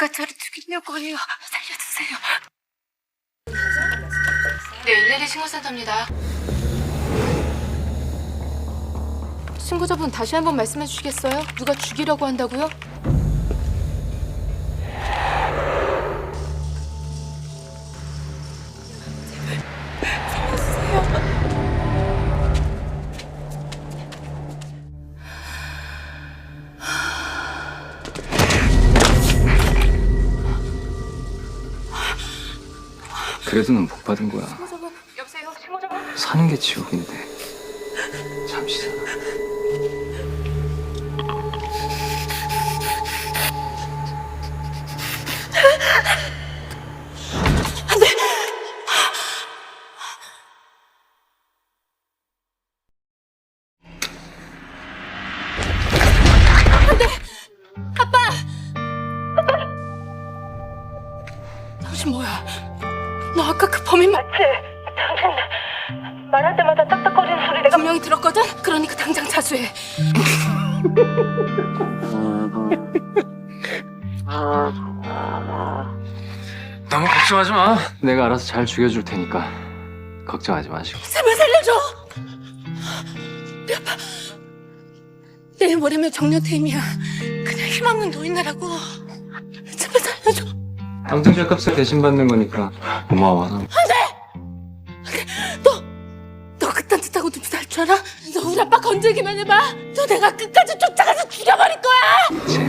누가 저를 죽이려고 해요. 살려주세요. 네, 112 신고센터입니다. 신고자분 다시 한번 말씀해 주시겠어요? 누가 죽이려고 한다고요? 그래도 넌 복 받은 거야. 사는 게 지옥인데. 잠시 살아. 범인 맞지? 당신 말할 때마다 딱딱거리는 소리 내가 분명히 들었거든? 그러니까 당장 자수해. 너무 걱정하지 마. 내가 알아서 잘 죽여줄 테니까 걱정하지 마시고. 제발 살려줘! 우리 아빠 내일 모레면 정년퇴임이야. 그냥 힘없는 노인네라고. 제발 살려줘. 당장 죗값을 대신 받는 거니까 고마워. 너, 너 그딴 짓 하고 누구 살줄 알아? 너 우리 아빠 건들기만 해봐. 너 내가 끝까지 쫓아가서 죽여버릴 거야.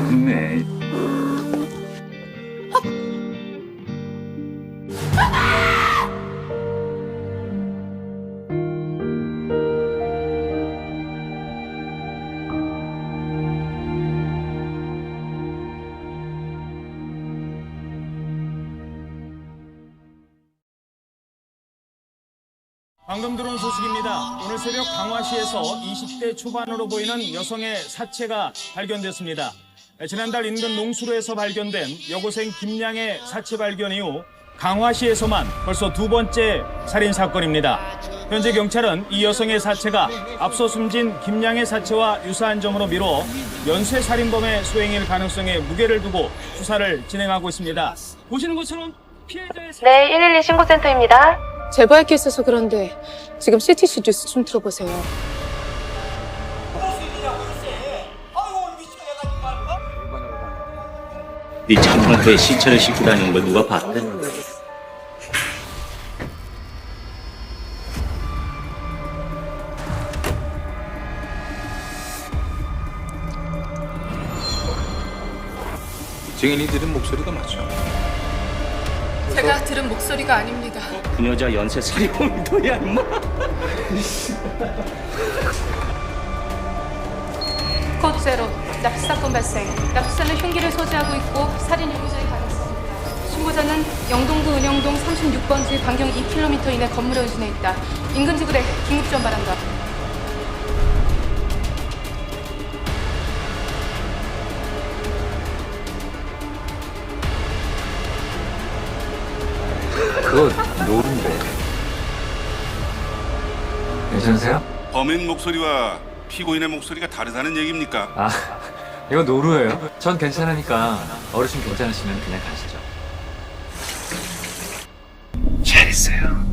방금 들어온 소식입니다. 오늘 새벽 강화시에서 20대 초반으로 보이는 여성의 사체가 발견됐습니다. 지난달 인근 농수로에서 발견된 여고생 김양의 사체 발견 이후 강화시에서만 벌써 두 번째 살인 사건입니다. 현재 경찰은 이 여성의 사체가 앞서 숨진 김양의 사체와 유사한 점으로 미뤄 연쇄 살인범의 소행일 가능성에 무게를 두고 수사를 진행하고 있습니다. 보시는 것처럼 피해자의 사- 네112 신고센터입니다 게 있어서 그런데 지금 CTC 뉴스 좀 들어보세요. 네 참상표에 시체를 싣고 다니는 걸 누가 봤대? 증인이 들은 목소리가 맞죠? 제가 들은 목소리가 아닙니다. 그 여자 연쇄 살인범이더야 임마 코드 제로 납치 사건 발생. 납치자는 흉기를 소지하고 있고 살인 유무죄의 가능성입니다. 신고자는 영동구 은영동 36번지 반경 2km 이내 건물에 의진해 있다. 인근 지구대 긴급 지원 바란다. 그거 노른데. 괜찮으세요? 범인 목소리와 피고인의 목소리가 다르다는 얘기입니까? 아, 이거 노루예요. 전 괜찮으니까 어르신 괜찮으시면 그냥 가시죠. 잘했어요.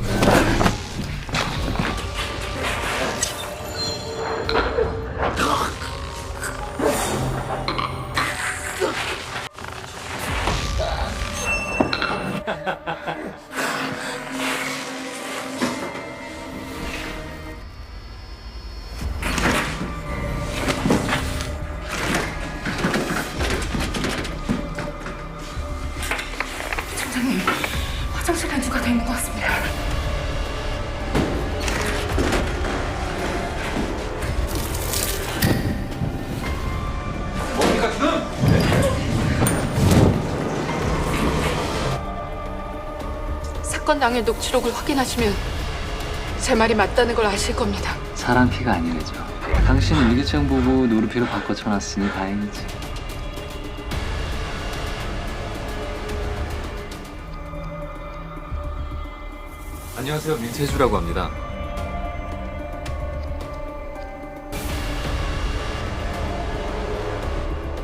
팀장님, 화장실에 누가 가 있는 것 같습니다. 뭡니까 지금? 사건 당일 녹취록을 확인하시면 제 말이 맞다는 걸 아실 겁니다. 사람 피가 아니래죠. 당신은 일기장 보고 노루피로 바꿔 쳐놨으니 다행이지. 안녕하세요, 민태주라고 합니다.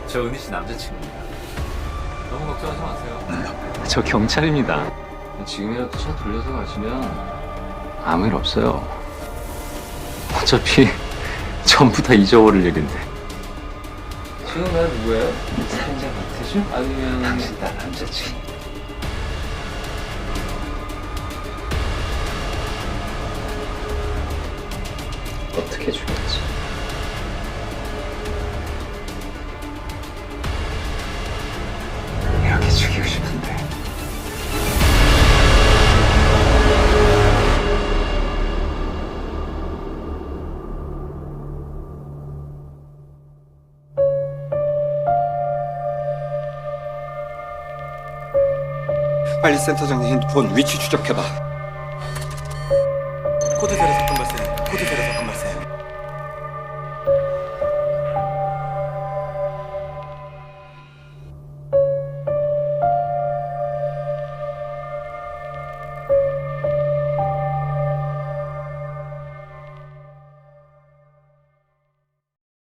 저 은희 씨 남자친구입니다. 너무 걱정하지 마세요. 저 경찰입니다. 지금이라도 차 돌려서 가시면 아무 일 없어요. 어차피 전부 다 잊어버릴 일인데. 지금 나 누구예요? 살인자 같으죠? 아니면 당신 딸 남자친구. 어떻게 죽였지? 이렇게 죽이고 싶은데. 빨리 센터장님 핸드폰 위치 추적해봐.